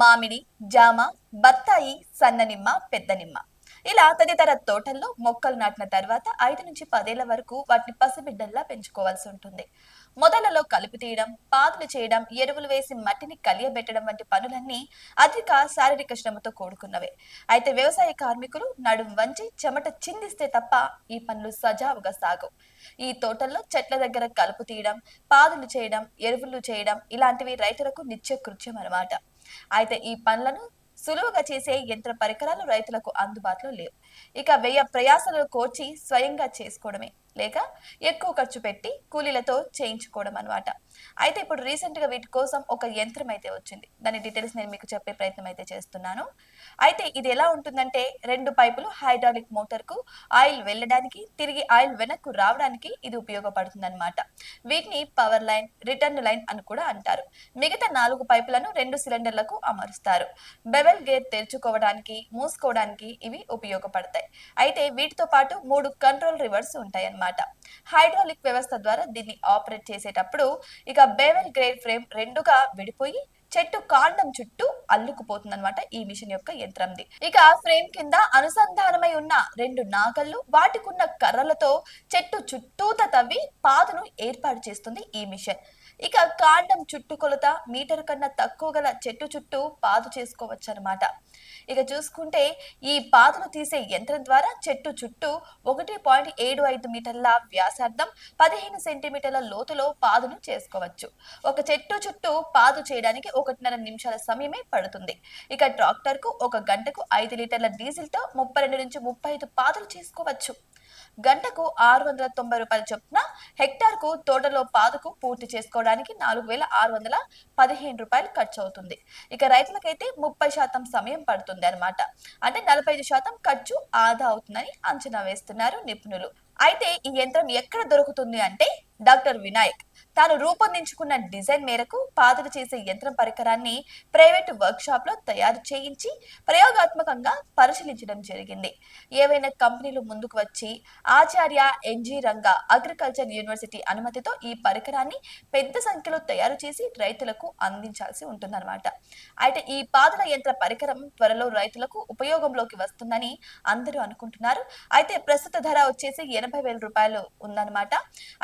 మామిడి జామ బత్తాయి సన్ననిమ్మ పెద్ద నిమ్మ ఇలా తదితర తోటల్లో మొక్కలు నాటిన తర్వాత ఐదు నుంచి పదేళ్ళ వరకు వాటిని పసిబిడ్డల్లా పెంచుకోవాల్సి ఉంటుంది. మొదలలో కలుపు తీయడం పాదులు చేయడం ఎరువులు వేసి మట్టిని కలియబెట్టడం వంటి పనులన్నీ అధిక శారీరక శ్రమతో కూడుకున్నవే. అయితే వ్యవసాయ కార్మికులు నడుం వంచి చెమట చిందిస్తే తప్ప ఈ పనులు సజావుగా సాగవు. ఈ తోటల్లో చెట్ల దగ్గర కలుపు తీయడం పాదులు చేయడం ఎరువులు చేయడం ఇలాంటివి రైతులకు నిత్య కృత్యం అన్నమాట. అయితే ఈ పనులను సులువుగా చేసే యంత్ర పరికరాలు రైతులకు అందుబాటులో లేవు. ఇక వ్యయ ప్రయాసలు కోర్చి స్వయంగా చేసుకోవడమే. లేక ఎక్కువ ఖర్చు పెట్టి కూలీలతో చేయించుకోవడం అన్నమాట. అయితే ఇప్పుడు రీసెంట్గా వీటి కోసం ఒక యంత్రం అయితే వచ్చింది. దాని డీటెయిల్స్ నేను మీకు చెప్పే ప్రయత్నం అయితే చేస్తున్నాను. అయితే ఇది ఎలా ఉంటుందంటే రెండు పైపులు హైడ్రాలిక్ మోటార్కు ఆయిల్ వెళ్ళడానికి తిరిగి ఆయిల్ వెనక్కు రావడానికి ఇది ఉపయోగపడుతుంది అనమాట వీటిని పవర్ లైన్ రిటర్న్ లైన్ అని కూడా అంటారు. మిగతా నాలుగు పైపులను రెండు సిలిండర్లకు అమరుస్తారు. బెవెల్ గేర్ తెరుచుకోవడానికి మూసుకోవడానికి ఇవి ఉపయోగపడతాయి. అయితే వీటితో పాటు మూడు కంట్రోల్ రివర్స్ ఉంటాయి అన్నమాట హైడ్రాలిక్ వ్యవస్థ ద్వారా దీన్ని ఆపరేట్ చేసేటప్పుడు ఇక బేవెల్ గ్రేడ్ ఫ్రేమ్ రెండుగా విడిపోయి చెట్టు కాండం చుట్టూ అల్లుకుపోతుంది అనమాట ఈ మిషన్ యొక్క యంత్రంది. ఇక ఫ్రేమ్ కింద అనుసంధానమై ఉన్న రెండు నాగళ్ళు వాటికున్న కర్రలతో చెట్టు చుట్టూత తవ్వి పాదును ఏర్పాటు చేస్తుంది ఈ మిషన్. ఇక కాండం చుట్టుకొలత మీటర్ కన్నా తక్కువ గల చెట్టు చుట్టూ పాదు చేసుకోవచ్చు అనమాట ఇక చూసుకుంటే ఈ పాదును తీసే యంత్రం ద్వారా చెట్టు చుట్టూ ఒకటి పాయింట్ ఏడు ఐదు మీటర్ల వ్యాసార్థం పదిహేను సెంటీమీటర్ల లోతులో పాదును చేసుకోవచ్చు. ఒక చెట్టు చుట్టూ పాదు చేయడానికి ఒకటిన్నర నిమిషాల సమయమే పడుతుంది. ఇక ట్రాక్టర్కు ఒక గంటకు ఐదు లీటర్ల డీజిల్తో ముప్పై రెండు నుంచి ముప్పై ఐదు పాదులు చేసుకోవచ్చు. గంటకు ఆరు వందల తొంభై రూపాయల చొప్పున హెక్టార్కు తోటలో పాదుకు పూర్తి చేసుకోవడానికి నాలుగు వేల ఆరు వందల పదిహేను రూపాయలు ఖర్చు అవుతుంది ఇక రైతులకైతే ముప్పై శాతం సమయం పడుతుంది అనమాట అంటే నలభై ఐదు శాతం ఖర్చు ఆదా అవుతుందని అంచనా వేస్తున్నారు నిపుణులు. అయితే ఈ యంత్రం ఎక్కడ దొరుకుతుంది అంటే డాక్టర్ వినాయక్. తాను రూపొందించుకున్న డిజైన్ మేరకు పాదులు చేసే యంత్రం పరికరాన్ని ప్రైవేటు వర్క్ షాప్లో తయారు చేయించి ప్రయోగాత్మకంగా పరిశీలించడం జరిగింది. ఏవైనా కంపెనీలు ముందుకు వచ్చి Acharya NG Ranga agriculture university అనుమతితో ఈ పరికరాన్ని పెద్ద సంఖ్యలో తయారు చేసి రైతులకు అందించాల్సి ఉంటుందన్నమాట. అయితే ఈ పాదుల యంత్ర పరికరం త్వరలో రైతులకు ఉపయోగంలోకి వస్తుందని అందరూ అనుకుంటున్నారు. అయితే ప్రస్తుత ధర వచ్చేసి ఎనభై వేల రూపాయలు ఉందన్నమాట.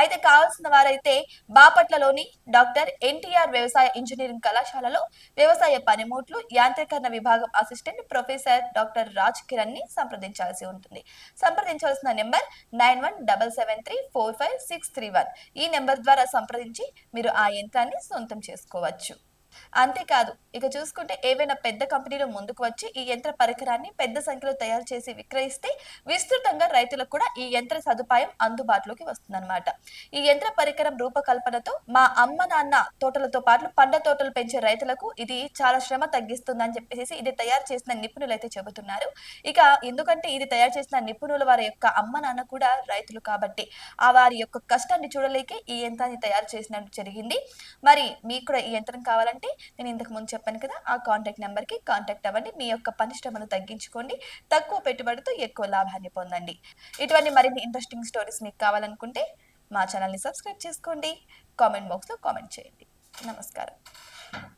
అయితే కావాల్సిన వారైతే బాపట్లలోని డాక్టర్ ఎన్టీఆర్ వ్యవసాయ ఇంజనీరింగ్ కళాశాలలో వ్యవసాయ పనిముట్లు యాంత్రీకరణ విభాగం అసిస్టెంట్ ప్రొఫెసర్ డాక్టర్ రాజ్ కిరణ్ని సంప్రదించాల్సి ఉంటుంది. సంప్రదించాల్సిన number nine one double seven three four five six three one. ఈ నెంబర్ ద్వారా సంప్రదించి మీరు ఆ యంత్రాన్ని సొంతం చేసుకోవచ్చు. అంతేకాదు ఇక చూసుకుంటే ఏవైనా పెద్ద కంపెనీలు ముందుకు వచ్చి ఈ యంత్ర పరికరాన్ని పెద్ద సంఖ్యలో తయారు చేసి విక్రయిస్తే విస్తృతంగా రైతులకు కూడా ఈ యంత్ర సదుపాయం అందుబాటులోకి వస్తుందన్నమాట. ఈ యంత్ర పరికరం రూపకల్పనతో మా అమ్మ నాన్న తోటలతో పాటు పండ్ల తోటలు పెంచే రైతులకు ఇది చాలా శ్రమ తగ్గిస్తుందని చెప్పేసి ఇది తయారు చేసిన నిపుణులు అయితే చెబుతున్నారు. ఇక ఎందుకంటే ఇది తయారు చేసిన నిపుణుల వారి యొక్క అమ్మ నాన్న కూడా రైతులు కాబట్టి ఆ వారి యొక్క కష్టాన్ని చూడలేకే ఈ యంత్రాన్ని తయారు చేసినట్టు జరిగింది. మరి మీకు కూడా ఈ యంత్రం కావాలంటే నేను ఇంతకు ముందు చెప్పాను కదా ఆ కాంటాక్ట్ నెంబర్కి కాంటాక్ట్ అవ్వండి. మీ యొక్క పరిశ్రమను తగ్గించుకోండి. తక్కువ పెట్టుబడితో ఎక్కువ లాభాన్ని పొందండి. ఇటువంటి మరిన్ని ఇంట్రెస్టింగ్ స్టోరీస్ మీకు కావాలనుకుంటే మా ఛానల్ని సబ్స్క్రైబ్ చేసుకోండి. కామెంట్ బాక్స్లో కామెంట్ చేయండి. నమస్కారం.